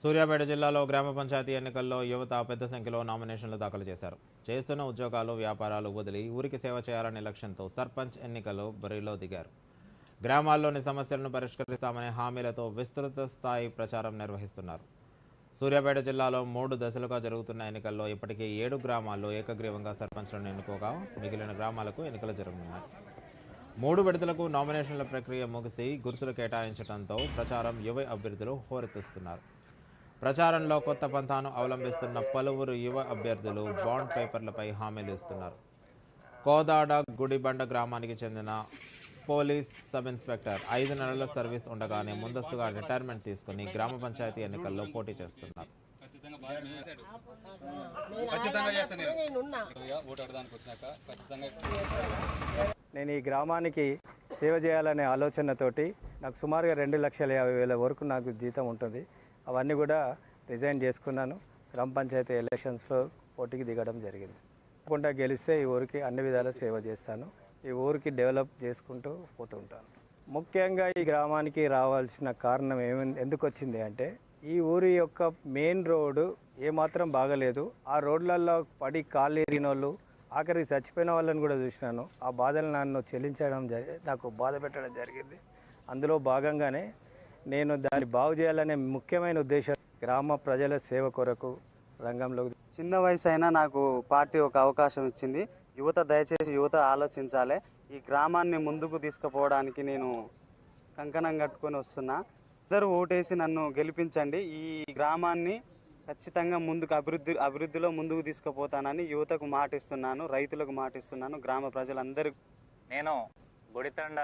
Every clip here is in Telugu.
సూర్యాపేట జిల్లాలో గ్రామ పంచాయతీ ఎన్నికల్లో యువత పెద్ద సంఖ్యలో నామినేషన్లు దాఖలు చేశారు. చేస్తున్న ఉద్యోగాలు వ్యాపారాలు వదిలి ఊరికి సేవ చేయాలనే లక్ష్యంతో సర్పంచ్ ఎన్నికలు బరిలో దిగారు. గ్రామాల్లోని సమస్యలను పరిష్కరిస్తామనే హామీలతో విస్తృత స్థాయి ప్రచారం నిర్వహిస్తున్నారు. సూర్యాపేట జిల్లాలో మూడు దశలుగా జరుగుతున్న ఎన్నికల్లో ఇప్పటికే ఏడు గ్రామాల్లో ఏకగ్రీవంగా సర్పంచ్లను ఎన్నుకోగా మిగిలిన గ్రామాలకు ఎన్నికలు జరగనున్నాయి. మూడు విడతలకు నామినేషన్ల ప్రక్రియ ముగిసి గుర్తులు కేటాయించడంతో ప్రచారం యువ అభ్యర్థులు హోరెత్తిస్తున్నారు. ప్రచారంలో కొత్త పంథాను అవలంబిస్తున్న పలువురు యువ అభ్యర్థులు బాండ్ పేపర్లపై హామీలు ఇస్తున్నారు. కోదాడ గుడిబండ గ్రామానికి చెందిన పోలీస్ సబ్ ఇన్స్పెక్టర్ ఐదు నెలల సర్వీస్ ఉండగానే ముందస్తుగా రిటైర్మెంట్ తీసుకుని గ్రామ పంచాయతీ ఎన్నికల్లో పోటీ చేస్తున్నారు. నేను ఈ గ్రామానికి సేవ చేయాలనే ఆలోచనతోటి నాకు సుమారుగా రెండు లక్షల యాభై వేల వరకు నాకు జీతం ఉంటుంది. అవన్నీ కూడా రిజైన్ చేసుకున్నాను. గ్రామ పంచాయతీ ఎలక్షన్స్లో పోటీకి దిగడం జరిగింది. తప్పకుండా గెలిస్తే ఈ ఊరికి అన్ని విధాలా సేవ చేస్తాను. ఈ ఊరికి డెవలప్ చేసుకుంటూ పోతుంటాను. ముఖ్యంగా ఈ గ్రామానికి రావాల్సిన కారణం ఏమి ఎందుకు వచ్చింది అంటే ఈ ఊరి యొక్క మెయిన్ రోడ్డు ఏమాత్రం బాగలేదు. ఆ రోడ్లలో పడి కాలేరిన వాళ్ళు ఆఖరికి చచ్చిపోయిన వాళ్ళని కూడా చూసినాను. ఆ బాధలు నన్ను చెల్లించడం జరిగి నాకు బాధ పెట్టడం జరిగింది. అందులో భాగంగానే నేను దాన్ని బాగు చేయాలనే ముఖ్యమైన ఉద్దేశం గ్రామ ప్రజల సేవ కొరకు రంగంలో. చిన్న వయసు అయినా నాకు పార్టీ ఒక అవకాశం ఇచ్చింది. యువత దయచేసి యువత ఆలోచించాలి. ఈ గ్రామాన్ని ముందుకు తీసుకుపోవడానికి నేను కంకణం కట్టుకొని వస్తున్నా. అందరూ ఓటేసి నన్ను గెలిపించండి. ఈ గ్రామాన్ని ఖచ్చితంగా ముందుకు అభివృద్ధి అభివృద్ధిలో ముందుకు తీసుకుపోతానని యువతకు మాటిస్తున్నాను రైతులకు మాటిస్తున్నాను గ్రామ ప్రజలందరూ నేను గుడితండ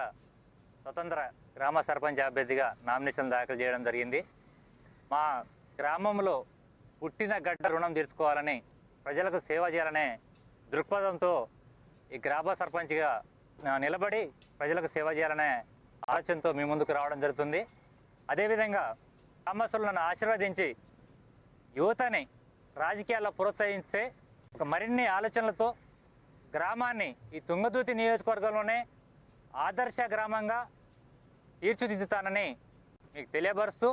స్వతంత్ర గ్రామ సర్పంచ్ అభ్యర్థిగా నామినేషన్ దాఖలు చేయడం జరిగింది. మా గ్రామంలో పుట్టిన గడ్డ రుణం తీర్చుకోవాలని ప్రజలకు సేవ చేయాలనే దృక్పథంతో ఈ గ్రామ సర్పంచ్గా నిలబడి ప్రజలకు సేవ చేయాలనే ఆలోచనతో మీ ముందుకు రావడం జరుగుతుంది. అదేవిధంగా గ్రామస్తులు నన్ను ఆశీర్వదించి యువతని రాజకీయాల్లో ప్రోత్సహిస్తే ఒక మరిన్ని ఆలోచనలతో గ్రామాన్ని ఈ తుంగదూతి నియోజకవర్గంలోనే ఆదర్శ గ్రామంగా తీర్చిదిద్దుతానని మీకు తెలియపరుస్తూ